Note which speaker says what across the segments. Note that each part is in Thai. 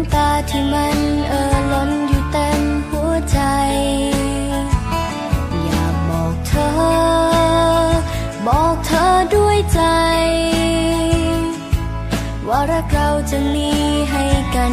Speaker 1: ำตาที่มันเอ่อล้นอยู่เต็มหัวใจ อยากบอกเธอ บอกเธอด้วยใจ ว่ารักเราจะมีให้กัน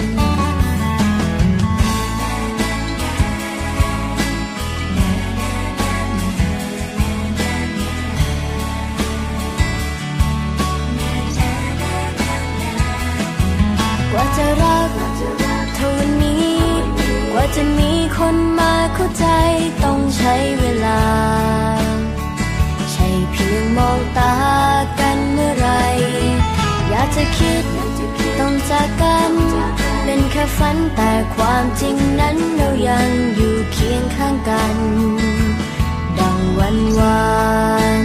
Speaker 1: คนมาเข้าใจต้องใช้เวลา ใช่เพียงมองตากันเมื่อไร อยากจะคิดต้องจากกัน เป็นแค่ฝันแต่ความจริงนั้นเรายังอยู่เคียงข้างกัน ดังวันวาน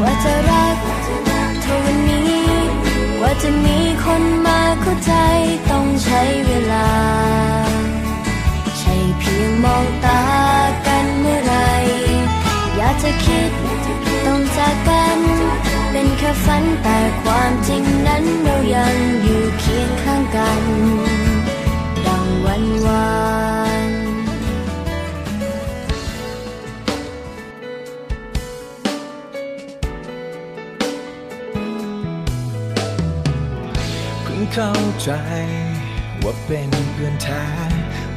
Speaker 1: ว่าจะรักเท่าวันนี้ ว่าจะมีคนมาเข้าใจต้องใช้เวลา ยังมองตากันเมื่อไร อยากจะคิดต้องจากกัน เป็นแค่ฝันแต่ความจริงนั้นเรายังอยู่เคียงข้างกัน ดังวันวาน
Speaker 2: เพิ่งเข้าใจว่าเป็นเพื่อนแท้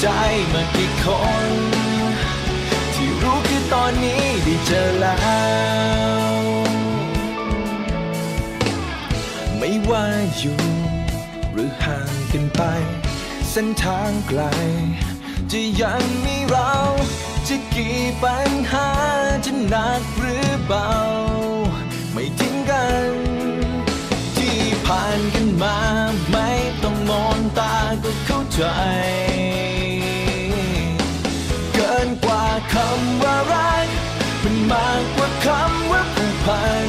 Speaker 2: ใจมากี่คน ที่รู้คือตอนนี้ได้เจอแล้ว ไม่ว่าอยู่หรือห่างกันไป เส้นทางไกล จะยังมีเรา จะกี่ปัญหาจะหนักหรือเบา ไม่ทิ้งกัน ผ่านกันมา ไม่ต้องมองตาก็เข้าใจ เกินกว่าคำว่ารักมันมากกว่าคำว่าผูกพัน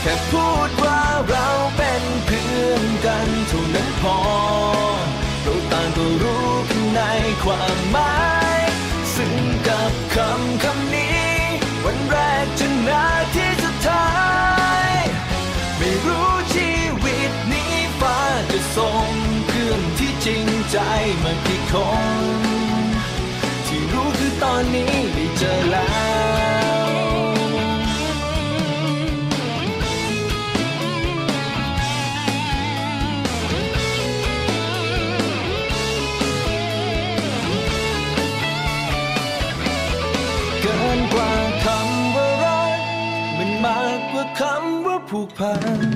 Speaker 2: แค่พูดว่าเราเป็นเพื่อนกันเท่านั้นพอเราต่างก็รู้กันในความหมาย จริงใจมากี่คน ที่รู้คือตอนนี้ได้เจอแล้วเกินกว่าคำว่ารักมันมากกว่าคำว่าผูกพัน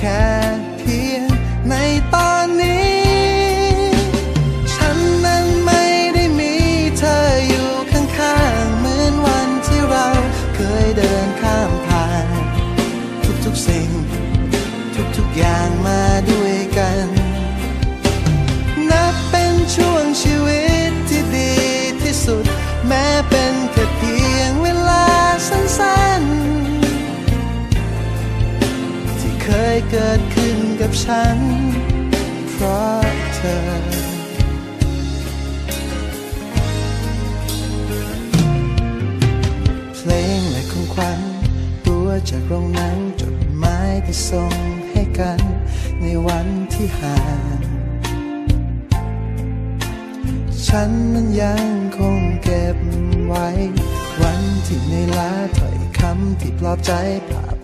Speaker 3: แกับฉัน เพราะเธอ เพลงและของขวัญตัวจากโรงนังจดหมายที่ส่งให้กัน ในวันที่ห่างฉันนั้นยังคงเก็บไว้ วันที่ในลาถ้อยคำที่ปลอบใจภาพ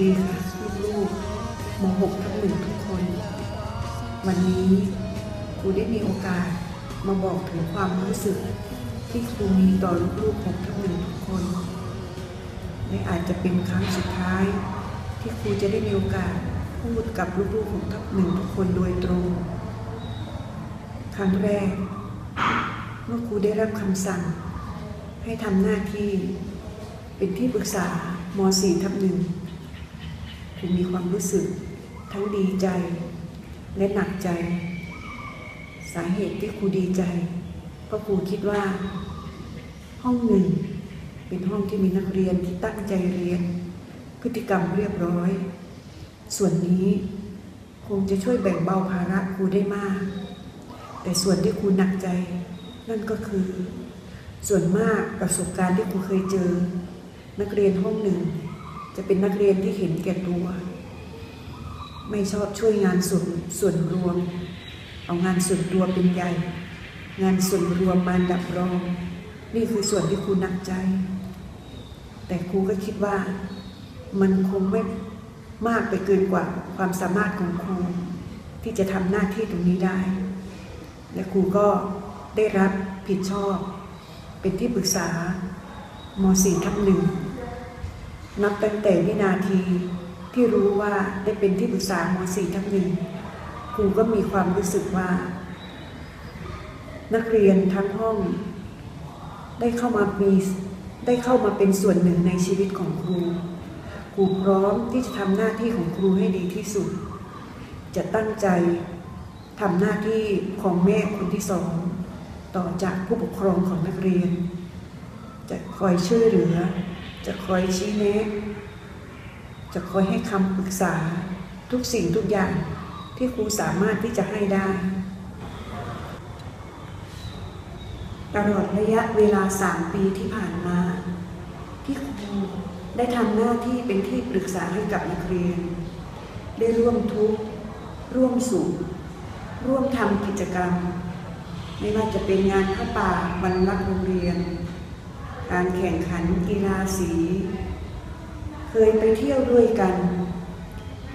Speaker 4: ดีค่ะลูกๆม .6 ทั้งหนึ่งทุกคน วันนี้ครูได้มีโอกาสมาบอกถึงความรู้สึกที่ครูมีต่อลูกๆของทั้งหนึ่งทุกคนและอาจจะเป็นครั้งสุดท้าย ที่ครูจะได้มีโอกาสพูดกับลูกๆของทั้งหนึ่งทุกคนโดยตรง ครั้งแรก เมื่อครูได้รับคำสั่ง ให้ทำหน้าที่เป็นที่ปรึกษาม 4 ทับหนึ่ง ครูมีความรู้สึกทั้งดีใจและหนักใจ สาเหตุที่ครูดีใจเพราะครูคิดว่า ห้องหนึ่งเป็นห้องที่มีนักเรียนที่ตั้งใจเรียน พฤติกรรมเรียบร้อย ส่วนนี้คงจะช่วยแบ่งเบาภาระครูได้มาก แต่ส่วนที่ครูหนักใจ นั่นก็คือ ส่วนมากประสบการณ์ที่ครูเคยเจอ นักเรียนห้องหนึ่ง จะเป็นนักเรียนที่เห็นแก่ตัว ไม่ชอบช่วยงานส่วนส่วนรวม เอางานส่วนตัวเป็นใหญ่ งานส่วนรวมมาดับรอง นี่คือส่วนที่ครูหนักใจ แต่ครูก็คิดว่ามันคงไม่มากไปเกินกว่าความสามารถของครูที่จะทำหน้าที่ตรงนี้ได้ และครูก็ได้รับผิดชอบ เป็นที่ปรึกษาม .4 ทับหนึ่ง นับตั้งแต่วินาทีที่รู้ว่าได้เป็นที่ปรึกษาม .4 ทับหนึ่งครูก็มีความรู้สึกว่า นักเรียนทั้งห้อง ได้เข้ามามีได้เข้ามาเป็นส่วนหนึ่งในชีวิตของครู ครูพร้อมที่จะทำหน้าที่ของครูให้ดีที่สุด จะตั้งใจทำหน้าที่ของแม่คนที่สอง ต่อจากผู้ปกครองของนักเรียน จะคอยช่วยเหลือ จะคอยชี้แนะ จะคอยให้คำปรึกษาทุกสิ่งทุกอย่างที่ครูสามารถที่จะให้ได้ ตลอดระยะเวลาสามปีที่ผ่านมา ที่ครูได้ทำหน้าที่เป็นที่ปรึกษาให้กับนักเรียน ได้ร่วมทุกข์ร่วมสุขร่วมทำกิจกรรม ไม่ว่าจะเป็นงานข้าป่าบรรลักโรงเรียน การแข่งขันกีฬาสี เคยไปเที่ยวด้วยกัน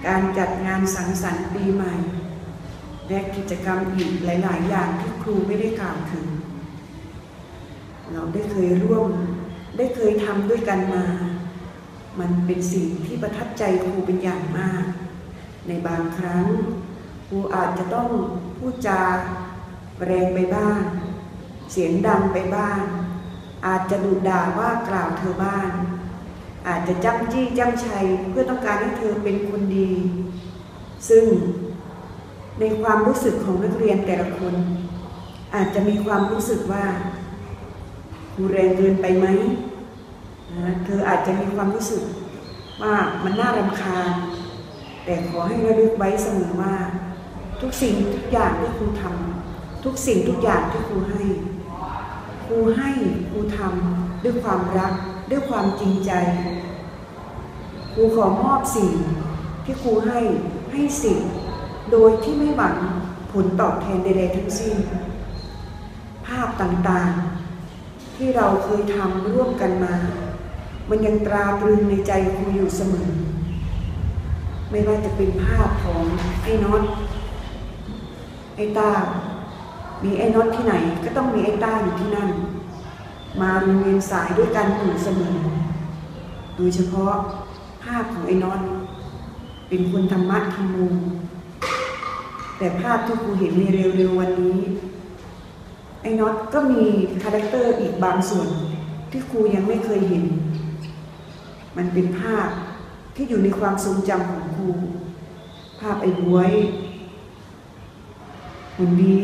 Speaker 4: การจัดงานสังสรรค์ปีใหม่ และกิจกรรมอีกหลาย ๆ อย่างที่ครูไม่ได้กล่าวถึง เราได้เคยร่วมได้เคยทำด้วยกันมา มันเป็นสิ่งที่ประทับใจครูเป็นอย่างมาก ในบางครั้งครูอาจจะต้องพูดจาแรงไปบ้าง เสียงดังไปบ้าง อาจจะดุด่าว่ากล่าวเธอบ้าง อาจจะจ้ำจี้จ้ำชัยเพื่อต้องการให้เธอเป็นคนดี ซึ่งในความรู้สึกของนักเรียนแต่ละคน อาจจะมีความรู้สึกว่าครูแรงเกินไปไหมนะเธออาจจะมีความรู้สึกว่ามันน่ารำคาญ แต่ขอให้ระลึกไว้เสมอว่า ทุกสิ่งทุกอย่างที่ครูทำทุกสิ่งทุกอย่างที่ครูให้ ครูให้ครูทำด้วยความรัก ด้วยความจริงใจครูขอมอบสิ่งที่ครูให้ให้สิ่ง โดยที่ไม่หวังผลตอบแทนใด ๆ ทั้งสิ้น ภาพต่างๆ ที่เราเคยทำร่วมกันมา มันยังตราตรึงในใจครูอยู่เสมอ ไม่ว่าจะเป็นภาพของไอ้น็อตไอ้ตา มีไอ้น็อตที่ไหนก็ต้องมีไอ้ต้าอยู่ที่นั่น มาเรียนสายด้วยกันอยู่เสมอ โดยเฉพาะภาพของไอ้น็อตเป็นคนธรรมะธรรมโมแต่ภาพที่ครูเห็นในเร็วๆวันนี้ ไอ้น็อตก็มีคาแรคเตอร์อีกบางส่วนที่ครูยังไม่เคยเห็น มันเป็นภาพที่อยู่ในความทรงจำของครู ภาพไอ้บวยหุ่นดี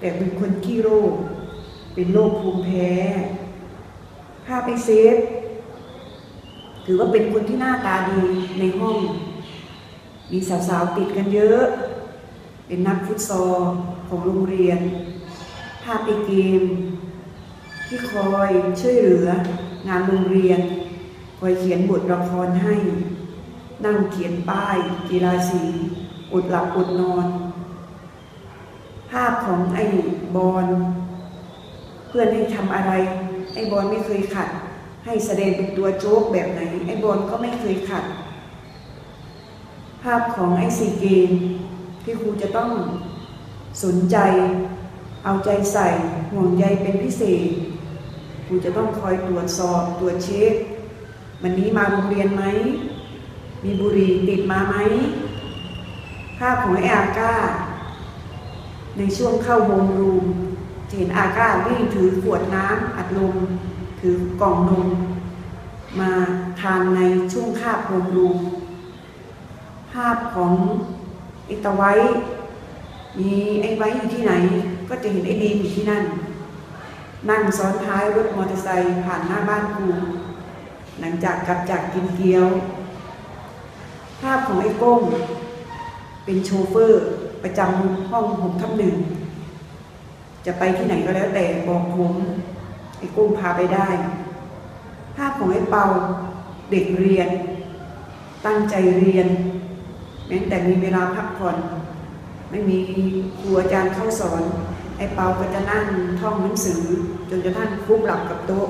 Speaker 4: แต่เป็นคนขี้โรค เป็นโรคภูมิแพ้ภาไอ้เซฟถือว่าเป็นคนที่หน้าตาดีในห้อง มีสาวๆติดกันเยอะ เป็นนักฟุตซอลของโรงเรียนภาไอ้เกม ที่คอยช่วยเหลืองานโรงเรียน คอยเขียนบทละครให้ นั่งเขียนป้ายกีฬาสีอดหลับอดนอน ภาพของไอ้บอลเพื่อนให้ทำอะไร ไอ้บอลไม่เคยขัด ให้แสดงเป็นตัวโจ๊กแบบไหน ไอ้บอลก็ไม่เคยขัด ภาพของไอ้ซีเกมที่ครูจะต้องสนใจ เอาใจใส่ห่วงใยเป็นพิเศษครูจะต้องคอยตรวจสอบตรวจเช็ควันนี้มาโรงเรียนไหม มีบุหรี่ติดมาไหมภาพของไอ้อาก้า ในช่วงเข้าโฮมรูมเห็นอาก้าวิ่งถือขวดน้ำอัดลมถือกล่องนมมาทานในช่วงคาบโฮมรูมภาพของไอตะไว้มีไอไว้อยู่ที่ไหน ก็จะเห็นไอดีอยู่ที่นั่น นั่งซ้อนท้ายรถมอเตอร์ไซค์ผ่านหน้าบ้านครูหลังจากกลับจากกินเกี๊ยว ภาพของไอ้ก้งเป็นโชเฟอร์ ประจำห้องผมทับหนึ่งจะไปที่ไหนก็แล้วแต่บอกผมไอ้กุ้งพาไปได้ ภาพของไอ้เปาเด็กเรียน ตั้งใจเรียนแม้แต่มีเวลาพักผ่อน ไม่มีครูอาจารย์เข้าสอน ไอ้เปาก็จะนั่งท่องหนังสือ จนกระทั่งฟุบหลับกับโต๊ะ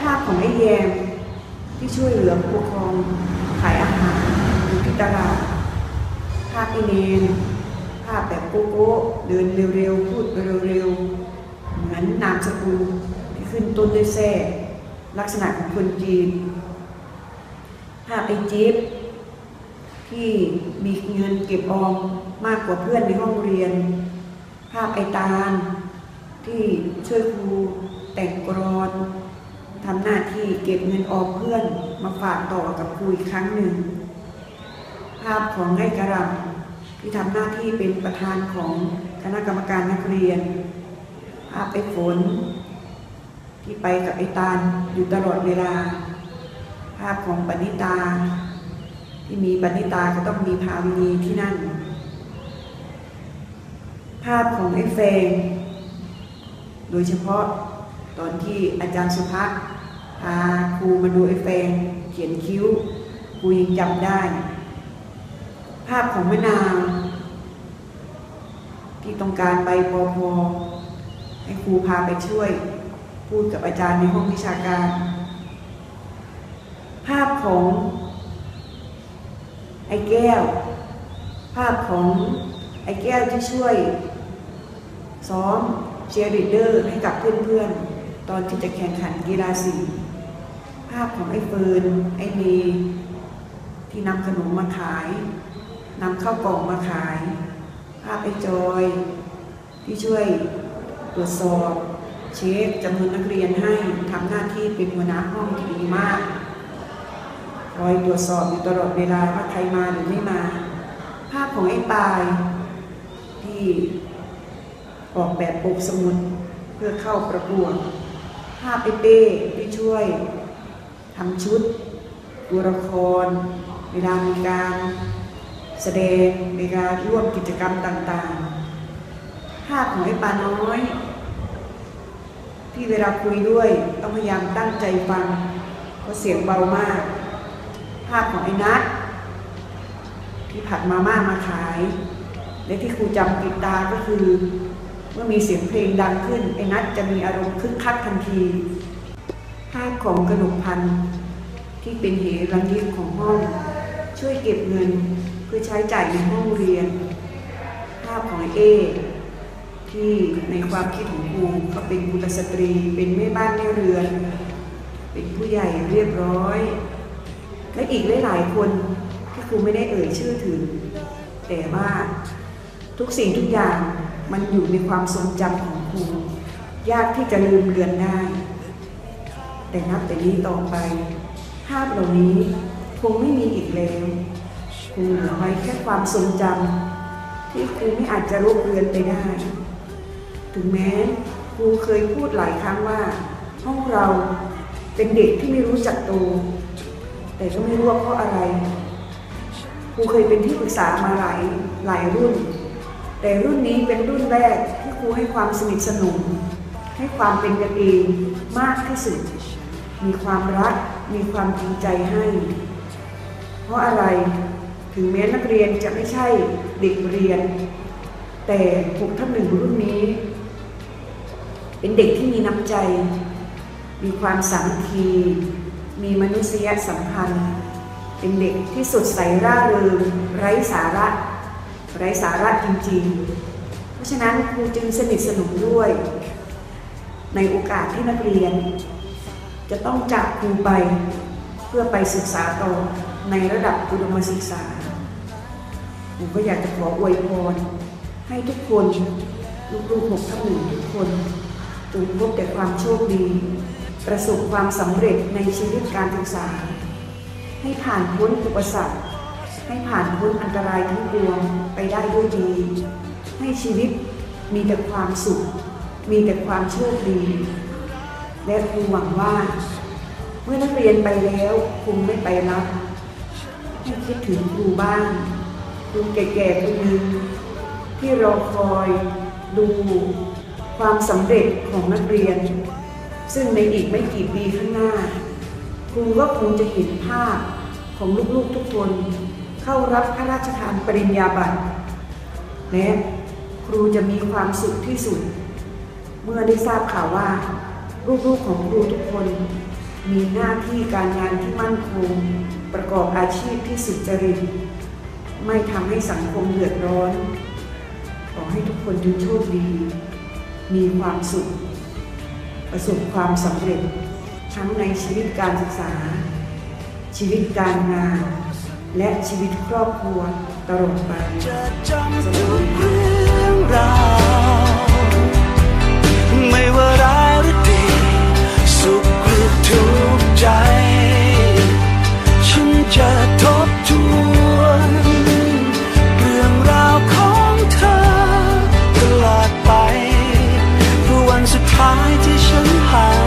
Speaker 4: ภาพของไอ้แยมที่ช่วยเหลือผู้ปกครองขายอาหารอยู่ที่ตลาดภาพไอ้เนนาพแบบโกโก้เดินเร็วๆ พูดเร็วๆ เหมือนนามสกุลที่ขึ้นต้นด้วยแท้ลักษณะของคนจีน ภาพไอ้จิ๊บที่มีเงินเก็บออมมากกว่าเพื่อนในห้องเรียน ภาพไอ้ตาลที่ช่วยครูแต่งกรอนทำหน้าที่เก็บเงินออมเพื่อนมาฝากต่อกับครูอีกครั้งหนึ่ง ภาพของไอ้กระหลำ ที่ทำหน้าที่เป็นประธานของคณะกรรมการนักเรียนภาพไอ้ฝน ที่ไปกับไอ้ตาลอยู่ตลอดเวลา ภาพของปณิตา ที่มีปณิตาก็ต้องมีภาวินีที่นั่น ภาพของไอ้เฟงโดยเฉพาะตอนที่อาจารย์สุภาพพาครูมาดูไอ้แฟงเขียนคิ้วครูยังจำได้ ภาพของมะนาวที่ต้องการไปปอพอให้ครูพาไปช่วย พูดกับอาจารย์ในห้องวิชาการ ภาพของไอ้แก้ว ภาพของไอ้แก้วที่ช่วย ซ้อมเชียร์ลีดเดอร์ให้กับเพื่อนๆ ตอนที่จะแข่งขันกีฬาสีภาพของไอ้เฟิร์นไอ้เมย์ที่นำขนมมาขาย นำข้าวกล่องมาขายภาพไอจอยที่ช่วยตรวจสอบเช็คจำนวนนักเรียนให้ทำหน้าที่เป็นหัวหน้าห้องที่ดีมากคอยตรวจสอบอยู่ตลอดเวลาว่าใครมาหรือไม่มา ภาพของไอ้ปายที่ออกแบบปกสมุดเพื่อเข้าประกวดภาพไอ้เป้ที่ช่วยทำชุดตัวละคร เวลามีการ แสดงในการร่วมกิจกรรมต่างๆ ภาพของไอ้ปาน้อย ที่เวลาคุยด้วยต้องพยายามตั้งใจฟังเพราะเสียงเบามาก ภาพของไอ้นัทที่ผัดมาม่ามาขาย และที่ครูจำติดตาก็คือ เมื่อมีเสียงเพลงดังขึ้นไอ้นัทจะมีอารมณ์คึกคักทันที ภาพของกระหนกพันธ์ที่เป็นเหรังยิบของห้อง ช่วยเก็บเงินเพื่อใช้จ่ายในห้องเรียน ภาพของเอทที่ในความคิดของครูก็เป็นกุลสตรี เป็นแม่บ้านแม่เรือน เป็นผู้ใหญ่เรียบร้อย และอีกหลายๆคนที่ครูไม่ได้เอ่ยชื่อถึง แต่ว่าทุกสิ่งทุกอย่างมันอยู่ในความทรงจำของครูยากที่จะลืมเลือนได้ แต่นับแต่นี้ต่อไป ภาพเหล่านี้ คงไม่มีอีกแล้วคงเหลือไว้แค่ความทรงจำที่ครูไม่อาจจะลบเลือนไปได้ ถึงแม้ครูเคยพูดหลายครั้งว่าห้องเราเป็นเด็กที่ไม่รู้จักโตแต่ก็ไม่รู้ว่าเพราะอะไรครูเคยเป็นที่ปรึกษามาหลายหลายรุ่น แต่รุ่นนี้เป็นรุ่นแรกที่ครูให้ความสนิทสนมให้ความเป็นกันเองมากที่สุด มีความรัก มีความจริงใจให้ ราะอะไรถึงแม้นักเรียนจะไม่ใช่เด็กเรียน แต่หกทับหนึ่งรุ่นนี้ เป็นเด็กที่มีน้ำใจ มีความสามัคคี มีมนุษยสัมพันธ์ เป็นเด็กที่สดใสร่าเริงไร้สาระ ไร้สาระจริงๆ เพราะฉะนั้นครูจึงสนิทสนมด้วย ในโอกาสที่นักเรียน จะต้องจากครูไปเพื่อไปศึกษาต่อ ในระดับอุดมศึกษาผมก็อยากจะขออวยพรให้ทุกคนลูกๆหกทับหนึ่งทุกคนจงพบแต่ความโชคดี ประสบความสำเร็จในชีวิตการศึกษา ให้ผ่านพ้นอุปสรรคให้ผ่านพ้นอันตรายทั้งปวงไปได้ด้วยดี ให้ชีวิตมีแต่ความสุข มีแต่ความโชคดี และครูหวังว่า เมื่อนักเรียนไปแล้วคงไม่ไปรับ ให้คิดถึงครูบ้างครูแก่ๆคนหนึ่งที่รอคอยดูความสำเร็จของนักเรียน ซึ่งในอีกไม่กี่ปีข้างหน้า ครูก็คงจะเห็นภาพของลูกๆทุกคนเข้ารับพระราชทานปริญญาบัตร และครูจะมีความสุขที่สุด เมื่อได้ทราบข่าวว่า ลูกๆของครูทุกคน มีหน้าที่การงานที่มั่นคง ประกอบอาชีพที่สุจริต ไม่ทำให้สังคมเดือดร้อน ขอให้ทุกคนดูโชคดี มีความสุข ประสบความสำเร็จ ทั้งในชีวิตการศึกษา ชีวิตการงาน และชีวิตครอบครัวตลอดไป
Speaker 5: สวัสดีไม่ว่า ทุกใจ
Speaker 2: ฉันจะทบทวนเรื่องราว
Speaker 5: ของเธอตลอดไปเพื่อวันสุดท้ายที่ฉันผ่าน